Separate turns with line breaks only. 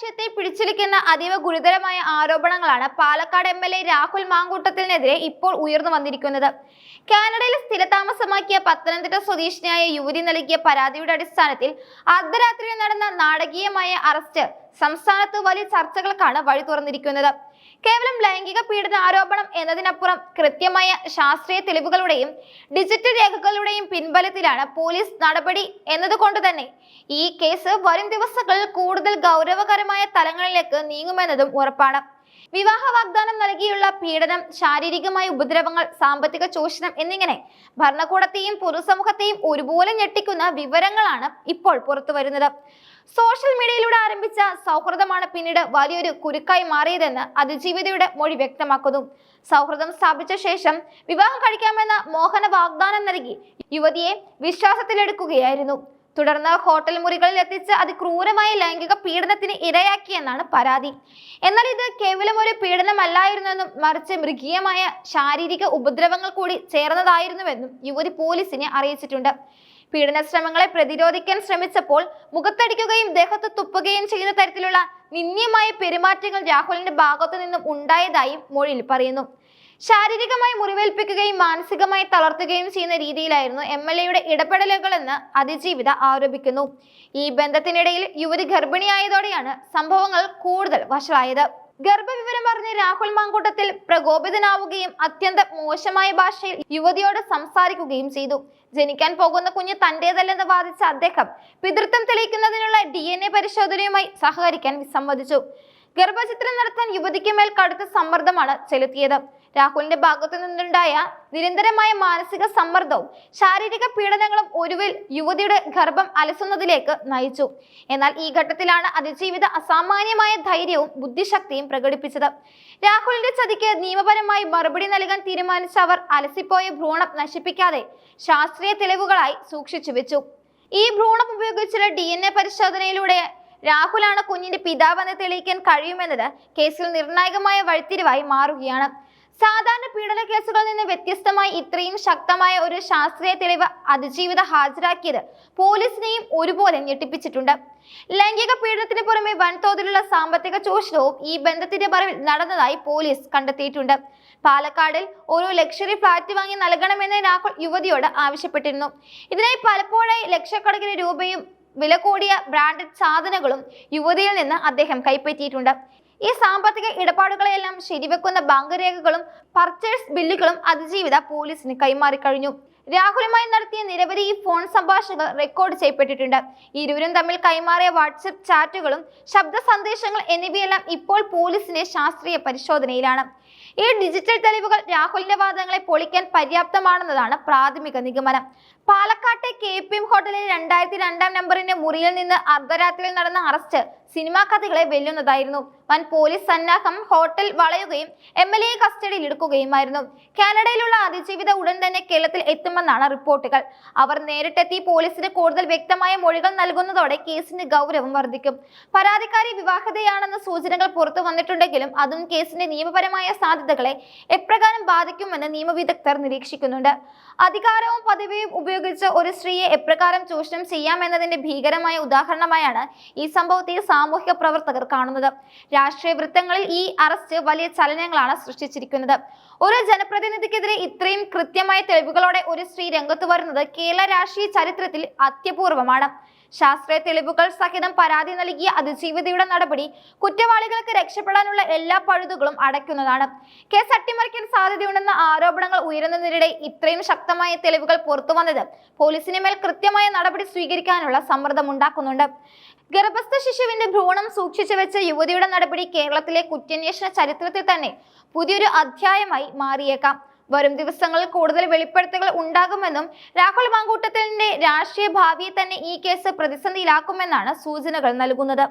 രാഷ്ട്രീയത്തെ പിടിച്ചിരിക്കുന്ന അതീവ ഗുരുതരമായ ആരോപണങ്ങളാണ് Palakkad M L A Rahul മാങ്കൂട്ടത്തിനെതിരെ ഇപ്പോൾ ഉയർന്നു വന്നിരിക്കുന്നത്. കാനഡയിൽ സ്ഥിരതാമസമാക്കിയ പത്തനംതിട്ട സ്വദേശിനിയായ യുവതി നൽകിയ പരാതിയുടെ അടിസ്ഥാനത്തിൽ അർദ്ധരാത്രിയിൽ നടന്ന നാടകീയമായ അറസ്റ്റ് സംസ്ഥാനത്ത് വലിയ ചർച്ചകൾക്കാണ് വഴി തുറന്നിരിക്കുന്നത്. കേവലം ലൈംഗിക പീഡന ആരോപണം എന്നതിനപ്പുറം കൃത്യമായ ശാസ്ത്രീയ തെളിവുകളുടെയും ഡിജിറ്റൽ രേഖകളുടെയും പിൻബലത്തിലാണ് പോലീസ് നടപടി എന്നതുകൊണ്ട് തന്നെ ഈ കേസ് വരും ദിവസങ്ങളിൽ കൂടുതൽ ഗൗരവകരമായ തലങ്ങളിലേക്ക് നീങ്ങുമെന്നതും ഉറപ്പാണ്. വിവാഹ വാഗ്ദാനം നൽകിയുള്ള പീഡനം ശാരീരികമായ ഉപദ്രവങ്ങൾ സാമ്പത്തിക ചൂഷണം എന്നിങ്ങനെ ഭരണകൂടത്തെയും പൊതുസമൂഹത്തെയും ഒരുപോലെ ഞെട്ടിക്കുന്ന വിവരങ്ങളാണ് ഇപ്പോൾ പുറത്തു വരുന്നത്. സോഷ്യൽ മീഡിയയിലൂടെ ആരംഭിച്ച സൗഹൃദമാണ് പിന്നീട് വലിയൊരു കുരുക്കായി മാറിയതെന്ന് അതിജീവിതയുടെ മൊഴി വ്യക്തമാക്കുന്നു. സൗഹൃദം സ്ഥാപിച്ച ശേഷം വിവാഹം കഴിക്കാമെന്ന മോഹന വാഗ്ദാനം നൽകി യുവതിയെ വിശ്വാസത്തിലെടുക്കുകയായിരുന്നു. തുടർന്ന് ഹോട്ടൽ മുറികളിൽ എത്തിച്ച് അതിക്രൂരമായ ലൈംഗിക പീഡനത്തിന് ഇരയാക്കിയെന്നാണ് പരാതി. എന്നാൽ ഇത് കേവലം ഒരു പീഡനമല്ലായിരുന്നെന്നും മറിച്ച് മൃഗീയമായ ശാരീരിക ഉപദ്രവങ്ങൾ കൂടി ചേർന്നതായിരുന്നുവെന്നും യുവതി പോലീസിനെ അറിയിച്ചിട്ടുണ്ട്. പീഡന ശ്രമങ്ങളെ പ്രതിരോധിക്കാൻ ശ്രമിച്ചപ്പോൾ മുഖത്തടിക്കുകയും ദേഹത്ത് തുപ്പുകയും ചെയ്യുന്ന തരത്തിലുള്ള നിന്ദ്യമായ പെരുമാറ്റങ്ങൾ രാഹുലിന്റെ ഭാഗത്തു നിന്നും ഉണ്ടായതായും മൊഴിയിൽ പറയുന്നു. ശാരീരികമായി മുറിവേൽപ്പിക്കുകയും മാനസികമായി തളർത്തുകയും ചെയ്യുന്ന രീതിയിലായിരുന്നു എം എൽ എയുടെ ഇടപെടലുകളെന്ന് അതിജീവിത ആരോപിക്കുന്നു. ഈ ബന്ധത്തിനിടയിൽ യുവതി ഗർഭിണിയായതോടെയാണ് സംഭവങ്ങൾ കൂടുതൽ വഷളായത്. ഗർഭവിവരം പറഞ്ഞ് രാഹുൽ മാങ്കൂട്ടത്തിൽ പ്രകോപിതനാവുകയും അത്യന്തം മോശമായ ഭാഷയിൽ യുവതിയോട് സംസാരിക്കുകയും ചെയ്തു. ജനിക്കാൻ പോകുന്ന കുഞ്ഞ് തന്റേതല്ലെന്ന് വാദിച്ച അദ്ദേഹം പിതൃത്വം തെളിയിക്കുന്നതിനുള്ള ഡി എൻ എ പരിശോധനയുമായി സഹകരിക്കാൻ വിസമ്മതിച്ചു. ഗർഭചിത്രം നടത്താൻ യുവതിക്ക് മേൽ കടുത്ത സമ്മർദ്ദമാണ് ചെലുത്തിയത്. രാഹുലിന്റെ ഭാഗത്തു നിന്നുണ്ടായ നിരന്തരമായ മാനസിക സമ്മർദ്ദവും ശാരീരിക പീഡനങ്ങളും ഒരുവിൽ യുവതിയുടെ ഗർഭം അലസുന്നതിലേക്ക് നയിച്ചു. എന്നാൽ ഈ ഘട്ടത്തിലാണ് അതിജീവിത അസാമാന്യമായ ധൈര്യവും ബുദ്ധിശക്തിയും പ്രകടിപ്പിച്ചത്. രാഹുലിന്റെ ചതിക്ക് നിയമപരമായി മറുപടി നൽകാൻ തീരുമാനിച്ച അവർ അലസിപ്പോയ ഭ്രൂണം നശിപ്പിക്കാതെ ശാസ്ത്രീയ തെളിവുകളായി സൂക്ഷിച്ചു വെച്ചു. ഈ ഭ്രൂണം ഉപയോഗിച്ചുള്ള ഡി എൻ എ പരിശോധനയിലൂടെ രാഹുലാണ് കുഞ്ഞിന്റെ പിതാവെന്ന് തെളിയിക്കാൻ കഴിയുമെന്നത് കേസിൽ നിർണായകമായ വഴിത്തിരിവായി മാറുകയാണ്. സാധാരണ പീഡന കേസുകളിൽ നിന്ന് വ്യത്യസ്തമായി ഇത്രയും ശക്തമായ ഒരു ശാസ്ത്രീയ തെളിവ് അതിജീവിത ഹാജരാക്കിയത് പോലീസിനെയും ഒരുപോലെ ഞെട്ടിപ്പിച്ചിട്ടുണ്ട്. ലൈംഗിക പീഡനത്തിന് പുറമെ വൻതോതിലുള്ള സാമ്പത്തിക ചൂഷണവും ഈ ബന്ധത്തിന്റെ മറവിൽ നടന്നതായി പോലീസ് കണ്ടെത്തിയിട്ടുണ്ട്. പാലക്കാടിൽ ഒരു ലക്ഷറി ഫ്ലാറ്റ് വാങ്ങി നൽകണമെന്ന് രാഹുൽ യുവതിയോട് ആവശ്യപ്പെട്ടിരുന്നു. ഇതിനായി പലപ്പോഴായി ലക്ഷക്കണക്കിന് രൂപയും വില കൂടിയ ബ്രാൻഡഡ് സാധനങ്ങളും യുവതിയിൽ നിന്ന് അദ്ദേഹം കൈപ്പറ്റിയിട്ടുണ്ട്. ഈ സാമ്പത്തിക ഇടപാടുകളെല്ലാം ശരിവെക്കുന്ന ബാങ്ക് രേഖകളും പർച്ചേഴ്സ് ബില്ലുകളും അതിജീവിത പോലീസിന് കൈമാറി കഴിഞ്ഞു. രാഹുലുമായി നടത്തിയ നിരവധി ഫോൺ സംഭാഷണങ്ങൾ റെക്കോർഡ് ചെയ്യപ്പെട്ടിട്ടുണ്ട്. ഇരുവരും തമ്മിൽ കൈമാറിയ വാട്സപ്പ് ചാറ്റുകളും ശബ്ദ സന്ദേശങ്ങൾ എന്നിവയെല്ലാം ഇപ്പോൾ പോലീസിന്റെ ശാസ്ത്രീയ പരിശോധനയിലാണ്. ഈ ഡിജിറ്റൽ തെളിവുകൾ രാഹുലിന്റെ വാദങ്ങളെ പൊളിക്കാൻ പര്യാപ്തമാണെന്നതാണ് പ്രാഥമിക നിഗമനം. പാലക്കാട്ടെ കെ പി എം ഹോട്ടലിൽ രണ്ടായിരത്തി രണ്ടാം നമ്പറിന്റെ മുറിയിൽ നിന്ന് അർദ്ധരാത്രിയിൽ നടന്ന അറസ്റ്റ് സിനിമാ കഥകളെ വെല്ലുന്നതായിരുന്നു. വൻ പോലീസ് സന്നാഹം ഹോട്ടൽ വളയുകയും എം എൽ എ കസ്റ്റഡിയിൽ എടുക്കുകയുമായിരുന്നു. കാനഡയിലുള്ള അതിജീവിത ഉടൻ തന്നെ കേരളത്തിൽ എത്തുമെന്നാണ് റിപ്പോർട്ടുകൾ. അവർ നേരിട്ടെത്തി പോലീസിന് കൂടുതൽ വ്യക്തമായ മൊഴികൾ നൽകുന്നതോടെ കേസിന് ഗൗരവം വർദ്ധിക്കും. പരാതിക്കാരി വിവാഹിതയാണെന്ന സൂചനകൾ പുറത്തു വന്നിട്ടുണ്ടെങ്കിലും അതും കേസിന്റെ നിയമപരമായ സാധ്യതകളെ എപ്രകാരം ബാധിക്കുമെന്ന് നിയമവിദഗ്ധർ നിരീക്ഷിക്കുന്നുണ്ട്. അധികാരവും പദവിയും ഉപയോഗിച്ച് ഒരു സ്ത്രീയെ എപ്രകാരം ചൂഷണം ചെയ്യാമെന്നതിന്റെ ഭീകരമായ ഉദാഹരണമായാണ് ഈ സംഭവത്തെ സാമൂഹിക പ്രവർത്തകർ കാണുന്നത്. രാഷ്ട്രീയ വൃത്തങ്ങളിൽ ഈ അറസ്റ്റ് വലിയ ചലനങ്ങളാണ് സൃഷ്ടിച്ചിരിക്കുന്നത്. ഒരു ജനപ്രതിനിധിക്കെതിരെ ഇത്രയും കൃത്യമായ തെളിവുകളോടെ ഒരു സ്ത്രീ രംഗത്ത് വരുന്നത് കേരള രാഷ്ട്രീയ ചരിത്രത്തിൽ അത്യപൂർവമാണ്. ശാസ്ത്രീയ തെളിവുകൾ സഹിതം പരാതി നൽകിയ അതിജീവിതയുടെ നടപടി കുറ്റവാളികൾക്ക് രക്ഷപ്പെടാനുള്ള എല്ലാ പഴുതുകളും അടയ്ക്കുന്നതാണ്. കേസ് അട്ടിമറിക്കാൻ സാധ്യതയുണ്ടെന്ന ആരോപണങ്ങൾ ഉയരുന്നതിനിടെ ഇത്രയും ശക്തമായ തെളിവുകൾ പുറത്തു വന്നത് പോലീസിന് മേൽ കൃത്യമായ നടപടി സ്വീകരിക്കാനുള്ള സമ്മർദ്ദമുണ്ടാക്കുന്നുണ്ട്. ഗർഭസ്ഥ ശിശുവിന്റെ ഭ്രൂണം സൂക്ഷിച്ചു വെച്ച യുവതിയുടെ നടപടി കേരളത്തിലെ കുറ്റാന്വേഷണ ചരിത്രത്തിൽ തന്നെ പുതിയൊരു അധ്യായമായി മാറിയേക്കാം. വരും ദിവസങ്ങളിൽ കൂടുതൽ വെളിപ്പെടുത്തലുകൾ ഉണ്ടാകുമെന്നും രാഹുൽ മാങ്കൂട്ടത്തിലിന്റെ രാഷ്ട്രീയ ഭാവിയെ തന്നെ ഈ കേസ് പ്രതിസന്ധിയിലാക്കുമെന്നാണ് സൂചനകൾ നൽകുന്നത്.